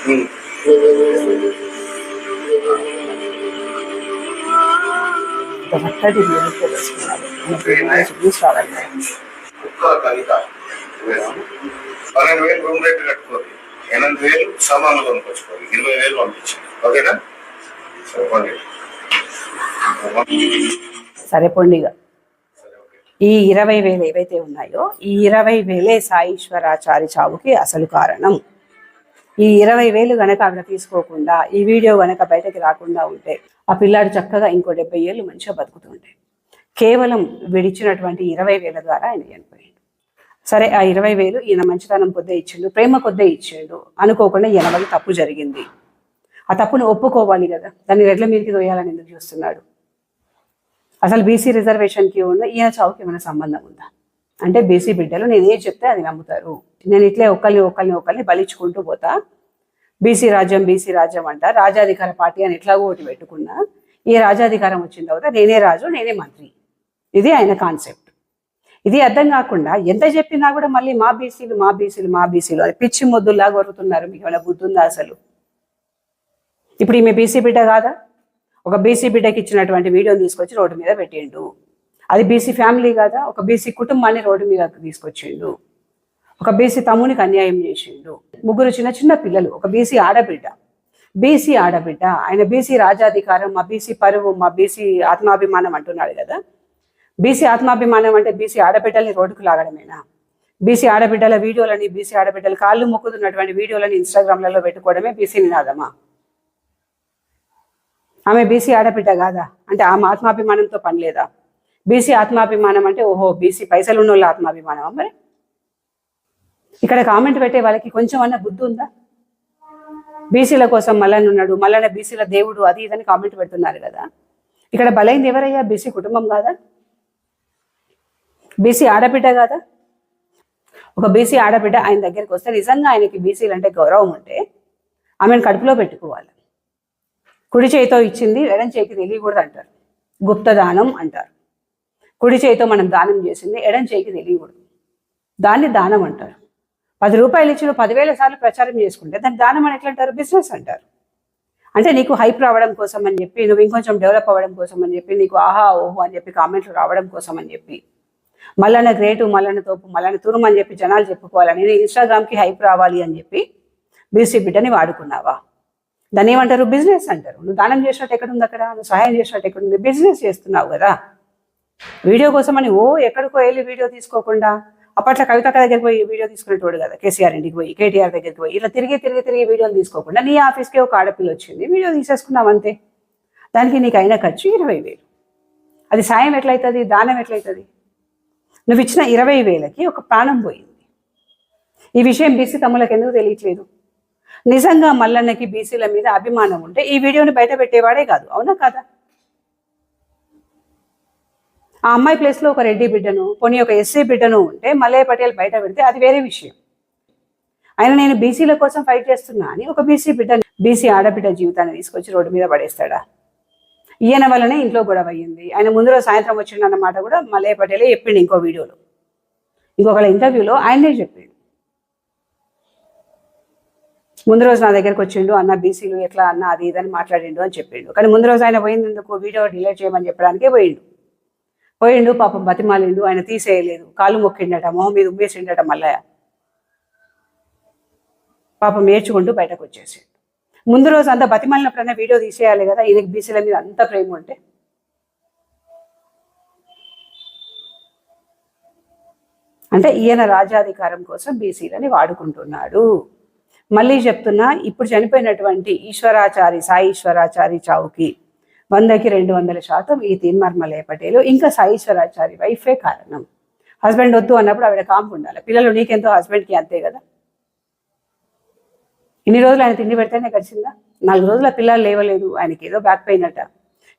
ఉమ్. చక్కటి వీడియో వేసుకున్నారు ఆయన న్యూస్ రావాలి కుక్క కవిత పన్నెండు వేలు రూమ్ రేట్ కట్టుకోండి ఎనిమిది వేలు సామాన్లు కొనుక్కొచ్చుకోండి ఇరవై వేలు పంపించండి ఓకేనా? చెప్పండి సరే పొండిగా సరే ఓకే. ఈ ఇరవై వేలు ఏవైతే ఉన్నాయో ఈ ఇరవై వేలే సాయిశ్వరాచారి చావుకి అసలు కారణం. ఈ ఇరవై వేలు గనక ఆవిడ తీసుకోకుండా ఈ వీడియో గనక బయటకి రాకుండా ఉంటే ఆ పిల్లాడు చక్కగా ఇంకో డెబ్బై ఏళ్ళు మంచిగా బతుకుతుండే కేవలం వీడిచ్చినటువంటి ఇరవై వేల ద్వారా ఆయన చనిపోయాడు. సరే ఆ ఇరవై వేలు ఈయన మంచితనం కొద్దే ఇచ్చిండు ప్రేమ కొద్దే ఇచ్చిండు. అనుకోకుండా ఈయన వల్ల తప్పు జరిగింది. ఆ తప్పును ఒప్పుకోవాలి కదా దాన్ని రెడ్ల మీదకి తోయాలని ఎందుకు చూస్తున్నాడు? అసలు బీసీ రిజర్వేషన్కి ఉన్న ఈయన చావుకి ఏమైనా సంబంధం ఉందా? అంటే బీసీ బిడ్డలు నేను ఏం చెప్తే అది నమ్ముతారు. నేను ఇట్లే ఒకరిని ఒకరిని ఒకరిని బలిచుకుంటూ పోతా. బీసీ రాజ్యం బీసీ రాజ్యం అంట రాజాధికార పార్టీ అని ఎట్లాగో ఒకటి పెట్టుకున్నా ఈ రాజాధికారం వచ్చిన తర్వాత నేనే రాజు నేనే మంత్రి. ఇది ఆయన కాన్సెప్ట్. ఇది అర్థం కాకుండా ఎంత చెప్పినా కూడా మళ్ళీ మా బీసీలు మా బీసీలు మా బీసీలు. అది పిచ్చి మొద్దుల్లా కొరుతున్నారు మీకు ఏమైనా గుర్తుందా అసలు? ఇప్పుడు ఈమె బీసీ బిడ్డ కాదా? ఒక బీసీ బిడ్డకి ఇచ్చినటువంటి వీడియోని తీసుకొచ్చి రోడ్డు మీద పెట్టిండు. అది బీసీ ఫ్యామిలీ కాదా? ఒక బీసీ కుటుంబాన్ని రోడ్డు మీద తీసుకొచ్చిండు. ఒక బీసీ తమ్మునికి అన్యాయం చేసిండు. ముగ్గురు చిన్న చిన్న పిల్లలు ఒక బీసీ ఆడబిడ్డ. బీసీ ఆడబిడ్డ ఆయన బీసీ రాజాధికారం మా బీసీ పరువు మా బీసీ ఆత్మాభిమానం అంటున్నాడు కదా. బీసీ ఆత్మాభిమానం అంటే బీసీ ఆడబిడ్డల్ని రోడ్డుకు లాగడమేనా? బీసీ ఆడబిడ్డల వీడియోలని బీసీ ఆడబిడ్డలు కాళ్ళు మొక్కుతున్నటువంటి వీడియోలని ఇన్స్టాగ్రామ్లలో పెట్టుకోవడమే బీసీ నినాదమా? ఆమె బీసీ ఆడబిడ్డ కాదా? అంటే ఆమె ఆత్మాభిమానంతో పని లేదా బీసీ ఆత్మాభిమానం అంటే ఓహో బీసీ పైసలు ఉన్న వాళ్ళ ఆత్మాభిమానమా మరి? ఇక్కడ కామెంట్ పెట్టే వాళ్ళకి కొంచెం అన్న బుద్ధి ఉందా? బీసీల కోసం మల్లన్న ఉన్నాడు మల్లన్న బీసీల దేవుడు అది ఇదని కామెంట్ పెడుతున్నారు కదా. ఇక్కడ బలైంది ఎవరయ్యా? బీసీ కుటుంబం కాదా? బీసీ ఆడబిడ్డ కదా? ఒక బీసీ ఆడబిడ్డ ఆయన దగ్గరికి వస్తే నిజంగా ఆయనకి బీసీలు అంటే గౌరవం ఉంటే ఆమెను కడుపులో పెట్టుకోవాలి. కుడి చేయితో ఇచ్చింది ఎడం చేయికి తెలియకూడదు అంటారు. గుప్త దానం అంటారు. కుడి చేయితో మనం దానం చేసింది ఎడం చేయికి తెలియకూడదు. దాన్ని దానం అంటారు. పది రూపాయలు ఇచ్చిన పదివేల సార్లు ప్రచారం చేసుకుంటే దాన్ని దానం అని ఎట్లా అంటారు? బిజినెస్ అంటారు. అంటే నీకు హైప్ రావడం కోసం అని చెప్పి నువ్వు ఇంకొంచెం డెవలప్ అవ్వడం కోసం అని చెప్పి నీకు ఆహా ఓహో అని చెప్పి కామెంట్లు రావడం కోసం అని చెప్పి మల్లన్న గ్రేటు మల్లన్న తోపు మల్లన్న తురుము అని చెప్పి జనాలు చెప్పుకోవాలని నేను ఇన్స్టాగ్రామ్కి హైప్ రావాలి అని చెప్పి బీసీ బిడ్డని వాడుకున్నావా? దాన్ని ఏమంటారు? బిజినెస్ అంటారు. నువ్వు దానం చేసినట్టు ఎక్కడ ఉంది అక్కడ? నువ్వు సహాయం చేసినట్టు ఎక్కడ ఉంది బిజినెస్ చేస్తున్నావు కదా. వీడియో కోసం అని ఓ ఎక్కడికో వెళ్ళి వీడియో తీసుకోకుండా అప్పట్లో కవితక్క దగ్గరికి పోయి వీడియో తీసుకునేటోడు కదా కేసీఆర్ ఇంటికి పోయి కేటీఆర్ దగ్గరికి పోయి ఇలా తిరిగి తిరిగి తిరిగి వీడియోలు తీసుకోకుండా నీ ఆఫీస్కి ఒక ఆడపిల్ల వచ్చింది వీడియో తీసేసుకున్నావు అంతే. దానికి నీకు అయిన ఖర్చు ఇరవై వేలు. అది సాయం ఎట్లయితుంది? దానం ఎట్లయితుంది? నువ్వు ఇచ్చిన ఇరవై వేలకి ఒక ప్రాణం పోయింది. ఈ విషయం బీసీ తమ్ములకు ఎందుకు తెలియట్లేదు? నిజంగా మల్లన్నకి బీసీల మీద అభిమానం ఉంటే ఈ వీడియోని బయట పెట్టేవాడే కాదు అవునా కాదా? ఆ అమ్మాయి ప్లేస్లో ఒక రెడ్డి బిడ్డను పోనీ ఒక ఎస్సీ బిడ్డను ఉంటే మల్లయ్య పటేల్ బయట పెడితే అది వేరే విషయం. ఆయన నేను బీసీల కోసం ఫైట్ చేస్తున్నా అని ఒక బీసీ బిడ్డ బీసీ ఆడబిడ్డ జీవితాన్ని తీసుకొచ్చి రోడ్డు మీద పడేస్తాడా? ఈయన వల్లనే ఇంట్లో గొడవ అయ్యింది. ఆయన ముందు రోజు సాయంత్రం వచ్చిండన్న మాట కూడా మలయ పటేలే చెప్పిండు ఇంకో వీడియోలో. ఇంకొకళ్ళ ఇంటర్వ్యూలో ఆయనే చెప్పిండు. ముందు రోజు నా దగ్గరకు వచ్చిండు అన్న బీసీలు ఎట్లా అన్న అది ఇదని మాట్లాడిండు అని చెప్పిండు. కానీ ముందు రోజు ఆయన పోయిందందుకు వీడియో డిలీట్ చేయమని చెప్పడానికే పోయిండు. పోయిండు పాపం బతిమాలిండు ఆయన తీసేయలేదు. కాలు మొక్కిండట మొహం మీద ఉమ్మేసిండట మల్లయ్య. పాపం నేర్చుకుంటూ బయటకు వచ్చేసిండు. ముందు రోజు అంత బతిమాలినప్పుడన్నా వీడియో తీసేయాలి కదా? ఈయనకి బీసీల మీద అంత ప్రేమ ఉంటే. అంటే ఈయన రాజ్యాధికారం కోసం బీసీలని వాడుకుంటున్నాడు. మళ్ళీ చెప్తున్నా ఇప్పుడు చనిపోయినటువంటి ఈశ్వరాచారి సాయి ఈశ్వరాచారి చావుకి వందకి రెండు వందల శాతం ఈ తీన్మర్మలే పటేలు. ఇంకా సాయి ఈశ్వరాచారి వైఫే కారణం. హస్బెండ్ వద్దు అన్నప్పుడు ఆవిడ కాంపు ఉండాలి. పిల్లలు నీకెంతో హస్బెండ్కి అంతే కదా? ఇన్ని రోజులు ఆయన తిండి పెడితేనే గడిచిందా? నాలుగు రోజుల పిల్లలు లేవలేదు. ఆయనకి ఏదో బ్యాక్ పెయిన్ అట.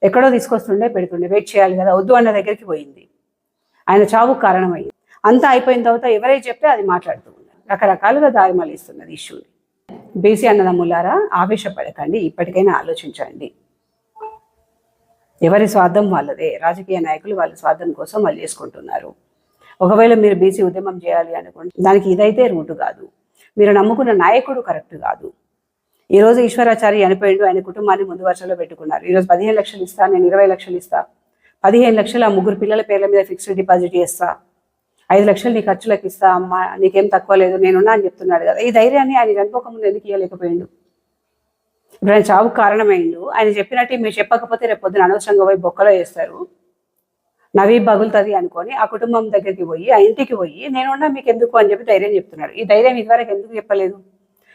ఎక్కడో తీసుకొస్తుండే పెడుతుండే. వెయిట్ చేయాలి కదా. వద్దు అన్న దగ్గరికి పోయింది. ఆయన చావుకు కారణమైంది అంతా అయిపోయిన తర్వాత ఎవరైతే చెప్తే అది మాట్లాడుతూ ఉన్నారు. రకరకాలుగా దారిమాలు ఇస్తున్నది ఇష్యూని బీసీ అన్నదమ్ములారా ఆవేశపడకండి. ఇప్పటికైనా ఆలోచించండి. ఎవరి స్వార్థం వాళ్ళదే. రాజకీయ నాయకులు వాళ్ళ స్వార్థం కోసం వాళ్ళు చేసుకుంటున్నారు. ఒకవేళ మీరు బీసీ ఉద్యమం చేయాలి అనుకుంటే దానికి ఇదైతే రూటు కాదు. మీరు నమ్ముకున్న నాయకుడు కరెక్ట్ కాదు. ఈ రోజు ఈశ్వరాచారి చనిపోయిండు ఆయన కుటుంబాన్ని ముందు వరుసలో పెట్టుకున్నారు. ఈరోజు పదిహేను లక్షలు ఇస్తా నేను ఇరవై లక్షలు ఇస్తా. పదిహేను లక్షలు ఆ ముగ్గురు పిల్లల పేర్ల మీద ఫిక్స్డ్ డిపాజిట్ చేస్తా. ఐదు లక్షలు నీ ఖర్చులకు ఇస్తా అమ్మా నీకేం తక్కువ లేదు నేనున్నా అని చెప్తున్నాడు కదా. ఈ ధైర్యాన్ని ఆయన చనిపోకముందు ఎందుకు ఇవ్వలేకపోయిండు ఇప్పుడు ఆయన చావుకు కారణమైండు. ఆయన చెప్పినట్టు మీరు చెప్పకపోతే రేపు పొద్దున అనవసరంగా పోయి బొక్కలో వేస్తారు. నవీ బగులుతుంది అనుకొని ఆ కుటుంబం దగ్గరికి పోయి ఆ ఇంటికి పోయి నేనున్నా మీకు ఎందుకు అని చెప్పి ధైర్యం చెప్తున్నాడు ఈ ధైర్యం ఇదివరకు ఎందుకు చెప్పలేదు?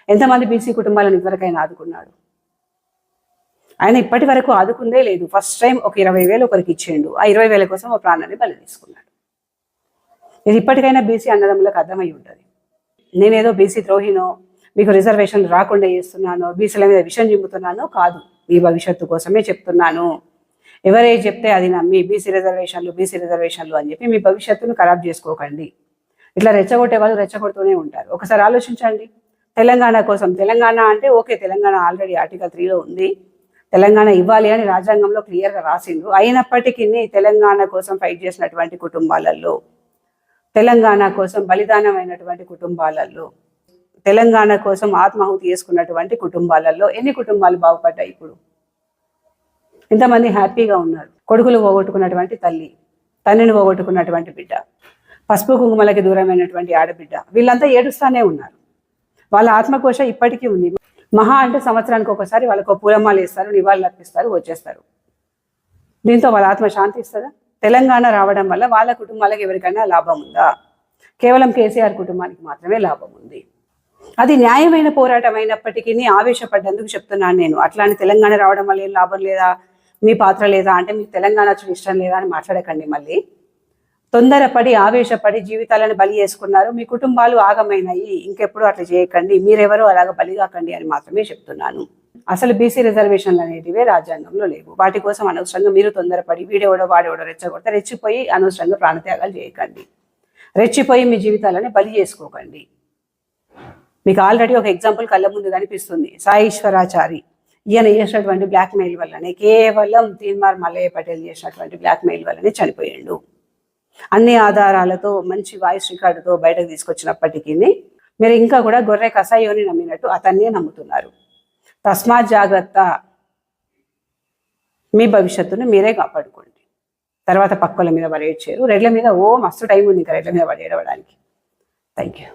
ఎంతమంది బీసీ కుటుంబాలను ఇదివరకైనా ఆదుకున్నాడు? ఆయన ఇప్పటి వరకు ఆదుకుందే లేదు. ఫస్ట్ టైం ఒక ఇరవై వేలు ఒకరికి ఇచ్చేయండు. ఆ ఇరవై వేల కోసం ఒక ప్రాణాన్ని బలి తీసుకున్నాడు. ఇది ఇప్పటికైనా బీసీ అన్నదమ్ములకు అర్థమై ఉంటుంది. నేనేదో బీసీ ద్రోహినో మీకు రిజర్వేషన్ రాకుండా చేస్తున్నానో బీసీల మీద విషయం చెబుతున్నానో కాదు. మీ భవిష్యత్తు కోసమే చెప్తున్నాను. ఎవరే చెప్తే అది నమ్మి బీసీ రిజర్వేషన్లు బీసీ రిజర్వేషన్లు అని చెప్పి మీ భవిష్యత్తును ఖరాబ్ చేసుకోకండి. ఇట్లా రెచ్చగొట్టే వాళ్ళు రెచ్చగొడుతూనే ఉంటారు. ఒకసారి ఆలోచించండి. తెలంగాణ కోసం తెలంగాణ అంటే ఓకే తెలంగాణ ఆల్రెడీ ఆర్టికల్ త్రీలో ఉంది. తెలంగాణ ఇవ్వాలి అని రాజ్యాంగంలో క్లియర్గా రాసిండ్రు. అయినప్పటికీ తెలంగాణ కోసం ఫైట్ చేసినటువంటి కుటుంబాలలో తెలంగాణ కోసం బలిదానమైనటువంటి కుటుంబాలలో తెలంగాణ కోసం ఆత్మాహుతి చేసుకున్నటువంటి కుటుంబాలలో ఎన్ని కుటుంబాలు బాగుపడ్డాయి ఇప్పుడు? ఎంతమంది హ్యాపీగా ఉన్నారు. కొడుకులు పోగొట్టుకున్నటువంటి తల్లి తండ్రిని పోగొట్టుకున్నటువంటి బిడ్డ పసుపు కుంకుమలకి దూరమైనటువంటి ఆడబిడ్డ వీళ్ళంతా ఏడుస్తానే ఉన్నారు. వాళ్ళ ఆత్మకోశ ఇప్పటికీ ఉంది. మహా అంటే సంవత్సరానికి ఒకసారి వాళ్ళకు పూలమాలు వేస్తారు నివాళులు అర్పిస్తారు వచ్చేస్తారు. దీంతో వాళ్ళ ఆత్మ శాంతి ఇస్తుందా? తెలంగాణ రావడం వల్ల వాళ్ళ కుటుంబాలకు ఎవరికైనా లాభం ఉందా? కేవలం కేసీఆర్ కుటుంబానికి మాత్రమే లాభం ఉంది. అది న్యాయమైన పోరాటం అయినప్పటికీ ఆవేశపడ్డందుకు చెప్తున్నాను నేను. అట్లానే తెలంగాణ రావడం వల్ల ఏం లాభం లేదా? మీ పాత్ర లేదా అంటే మీకు తెలంగాణ వచ్చి ఇష్టం లేదా అని మాట్లాడకండి మళ్ళీ. తొందరపడి ఆవేశపడి జీవితాలను బలి చేసుకున్నారు. మీ కుటుంబాలు ఆగమైనాయి. ఇంకెప్పుడు అట్లా చేయకండి. మీరెవరో అలాగ బలి కాకండి అని మాత్రమే చెప్తున్నాను. అసలు బీసీ రిజర్వేషన్లు అనేటివే రాజ్యాంగంలో లేవు. వాటి కోసం అనవసరంగా మీరు తొందరపడి వీడెవడో వాడెవడో రెచ్చగొడితే రెచ్చిపోయి అనవసరంగా ప్రాణత్యాగాలు చేయకండి. రెచ్చిపోయి మీ జీవితాలని బలి చేసుకోకండి. మీకు ఆల్రెడీ ఒక ఎగ్జాంపుల్ కళ్ళ ముందు కనిపిస్తుంది. సాయిశ్వరాచారి ఈయన చేసినటువంటి బ్లాక్ మెయిల్ వల్లనే కేవలం తీన్మార్ మల్లయ్య పటేల్ చేసినటువంటి బ్లాక్ మెయిల్ వల్లనే చనిపోయాడు. అన్ని ఆధారాలతో మంచి వాయిస్ రికార్డుతో బయటకు తీసుకొచ్చినప్పటికీ మీరు ఇంకా కూడా గొర్రె కసాయోని నమ్మినట్టు అతన్నే నమ్ముతున్నారు. తస్మాత్ జాగ్రత్త మీ భవిష్యత్తును మీరే కాపాడుకోండి. తర్వాత పక్కల మీద పడేయచ్చారు. రెడ్ల మీద ఓ మస్తు టైం ఉంది ఇంకా రెడ్ల మీద పడేయడానికి థ్యాంక్ యూ